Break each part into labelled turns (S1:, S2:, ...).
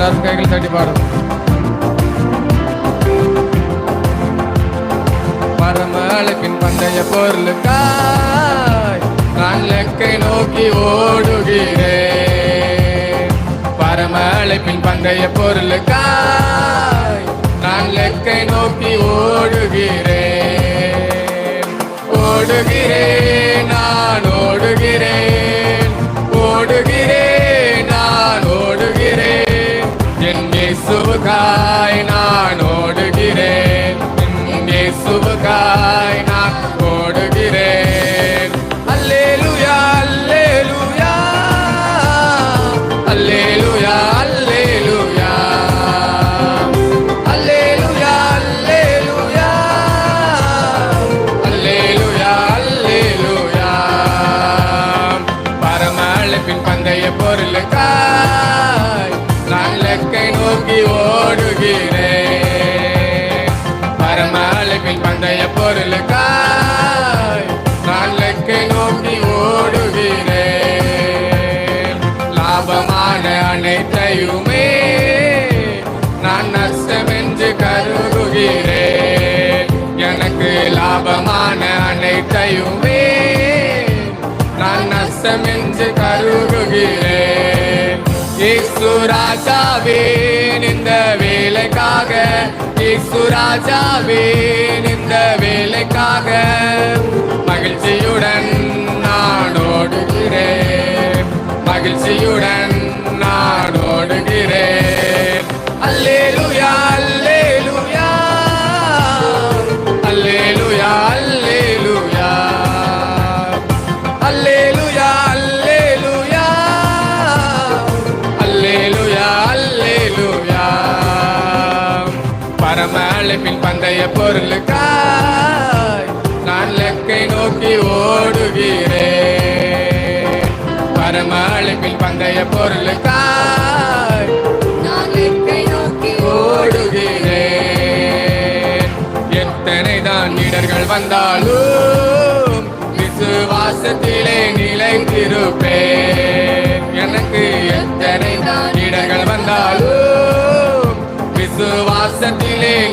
S1: എല്ലാവർക്കും കൈകൾ തട്ടി പാടും പരമളുക്കിൻ പന്തയ പൊരുളുക്കായ് നല്ലക്കൈ നോക്കി ഓടുകിരേ പരമളുപ്പിൻ പന്തയ പൊരുളുക്കായ് നല്ലക്കൈ നോക്കി ഓടുകിരേ ഓടുകിരേ ഞാൻ ഓടുകിരേ பொருளுக்காய் நான் இலக்கை நோக்கி ஓடுகிறேன் பரம அழைப்பின் பந்தய பொருளுக்காய் நான் இலக்கை நோக்கி ஓடுகிறேன் லாபமான அனைத்தையுமே நான் நஷ்டமென்று கருதுகிறேன் எனக்கு லாபமான அனைத்தையுமே பாசமென்று கருகுகிறே. இசுராஜாவே இந்த வேலைக்காக. இசுராஜாவே இந்த வேலைக்காக. மகிழ்ச்சியுடன் நான் ஓடுகிறேன். அழைப்பின் பொருளுக்காய் நான் லெக்கை நோக்கி ஓடுகிறேன் பரம அழைப்பின் பந்தய பொருளுக்காய்
S2: நான் லெக்கை நோக்கி
S1: ஓடுகிறேன் எத்தனை தான் இடர்கள் வந்தாலும் விசுவாசத்திலே நிலைத்திருப்பேன். எனக்கு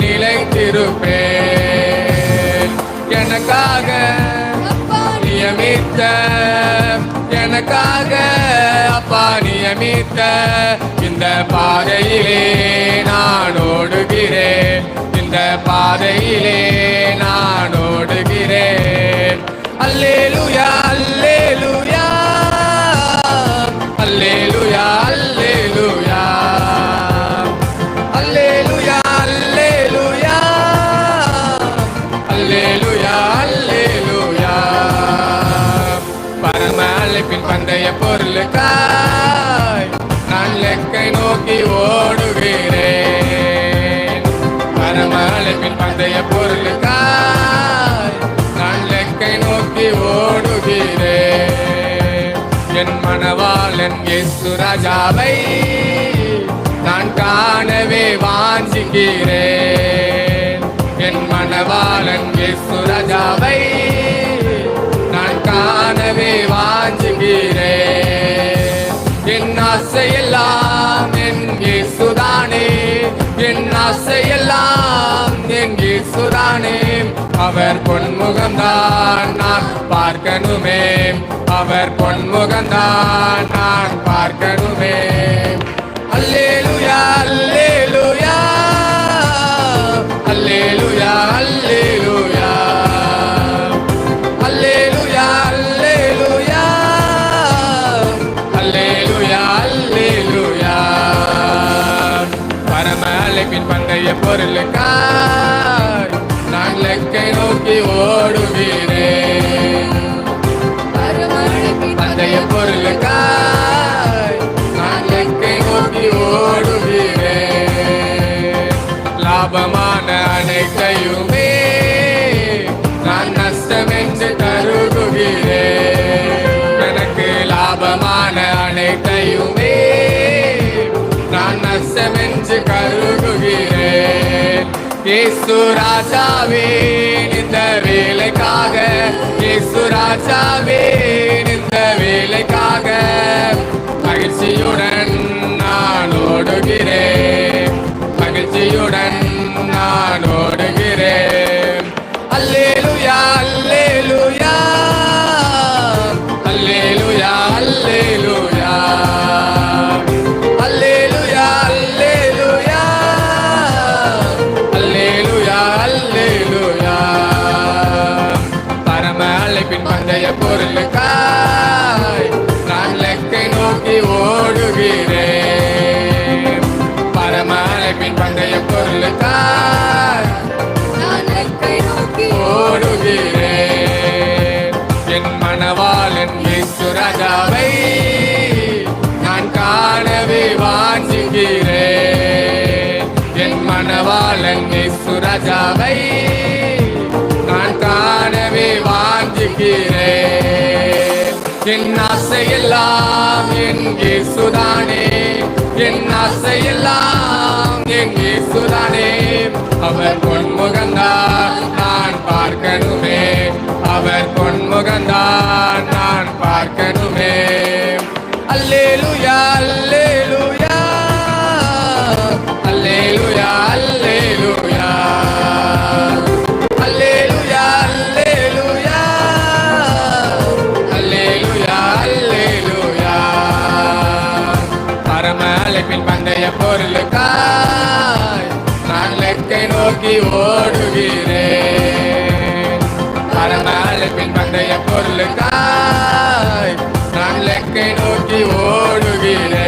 S1: நிலைத்திருப்பேன். எனக்காக நியமித்த எனக்காக அப்பா நியமித்த இந்த பாதையிலே நான் ஓடுகிறேன். இந்த பாதையிலே நான் ஓடுகிறேன். அல்லேலூயா பொருளுக்காய் நான் லெக்கை நோக்கி ஓடுகிறேன். பரம பந்தய பொருளுக்காய் நான் லெக்கை நோக்கி ஓடுகிறேன். என் மனவாளன் இயேசு ராஜாவை நான் காணவே வாஞ்சிக்கிறேன். என் மனவாளன் இயேசு ராஜா இயேசுதானே என் ஆசையெல்லாம் என் இயேசுதானே? அவர் பொன்முகம்தான் நான் பார்க்கணுமே. அவர் பொன்முகம்தான் நான் பார்க்கணுமே. அல்லேலூயா அல்லேலூயா அல்லேலூயா அல்லே பந்தய பொருளுக்காய் நான் லெக்கை நோக்கி ஓடுகிறேன் பந்தய பொருளுக்காய் நான் லெக்கை நோக்கி ஓடுகிறேன் லாபமான அனைத்தையுமே நான் நஷ்டமென்று கருதுகிறேன் எனக்கு லாபமான அனைத்தையுமே நான் நஷ்டமென்று கருதுகிறேன் இயேசு ராஜாவே இந்த வேலைக்காக. இயேசு ராஜாவே இந்த வேலைக்காக. மகிழ்ச்சியுடன் நான் ஓடுகிறேன். மகிழ்ச்சியுடன் உடைய பொருளுக்காய் ஓடுகிறேன்.
S2: என்
S1: மனவால் என் வீட்டு ராஜாவை நான் காணவே வாஞ்சுகிறேன். என் மனவால் என் வீட்டு ராஜாவை நான் காணவே வாஞ்சுகிறேன். என் ஆசையெல்லாம் என் கேசுதானே என் ஆசையெல்லாம் இயேசுதானே? அவர் பொன்முகந்தான் நான் பார்க்கணுமே. அவர் பொன்முகந்தான் நான் பார்க்கணுமே. அல்லேலுயா. அழைப்பின் பொருளுக்காய் நான் லெக்கை நோக்கி ஓடுகிறேன் பரம அழைப்பின் பொருளுக்காய் நான் லெக்கை நோக்கி ஓடுகிறேன்